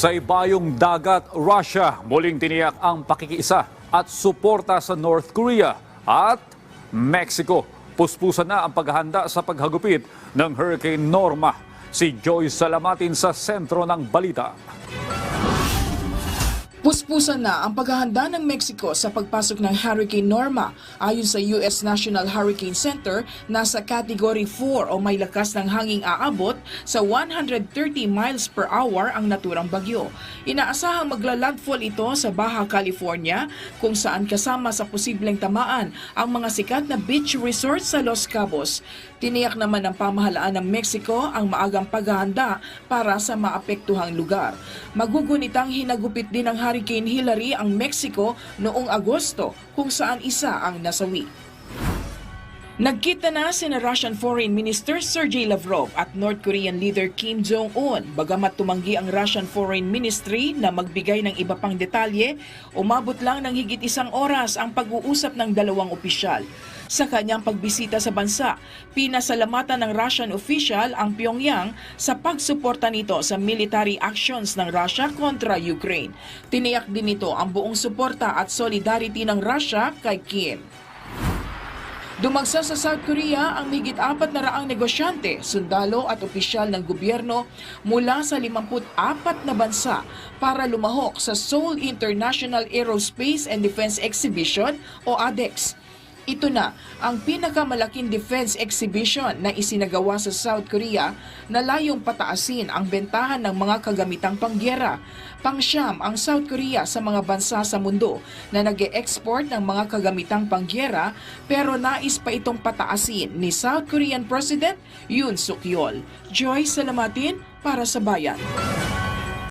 Sa ibayong dagat, Russia muling tiniyak ang pakikiisa at suporta sa North Korea at Mexico. Puspusan na ang paghahanda sa paghagupit ng Hurricane Norma. Si Joy Salamatin sa sentro ng balita. Puspusan na ang paghahanda ng Mexico sa pagpasok ng Hurricane Norma. Ayon sa US National Hurricane Center, nasa Category 4 o may lakas ng hanging aabot sa 130 miles per hour ang naturang bagyo. Inaasahang maglalandfall ito sa Baja California kung saan kasama sa posibleng tamaan ang mga sikat na beach resort sa Los Cabos. Tiniyak naman ng pamahalaan ng Mexico ang maagang paghahanda para sa maapektuhang lugar. Magugunitang hinagupit din ng Hurricane Hillary ang Mexico noong Agosto kung saan isa ang nasawi. Nagkita na sina Russian Foreign Minister Sergey Lavrov at North Korean leader Kim Jong-un. Bagamat tumanggi ang Russian Foreign Ministry na magbigay ng iba pang detalye, umabot lang ng higit isang oras ang pag-uusap ng dalawang opisyal. Sa kanyang pagbisita sa bansa, pinasalamatan ng Russian official ang Pyongyang sa pagsuporta nito sa military actions ng Russia kontra Ukraine. Tiniyak din nito ang buong suporta at solidarity ng Russia kay Kim. Dumagsa sa South Korea ang higit apat na raang negosyante, sundalo at opisyal ng gobyerno mula sa 54 na bansa para lumahok sa Seoul International Aerospace and Defense Exhibition o ADEX. Ito na ang pinakamalaking defense exhibition na isinagawa sa South Korea na layong pataasin ang bentahan ng mga kagamitang pangyera. Pangsyam ang South Korea sa mga bansa sa mundo na nag export ng mga kagamitang pangyera pero nais pa itong pataasin ni South Korean President Yoon Suk Yeol. Joy Salamatin para sa Bayan.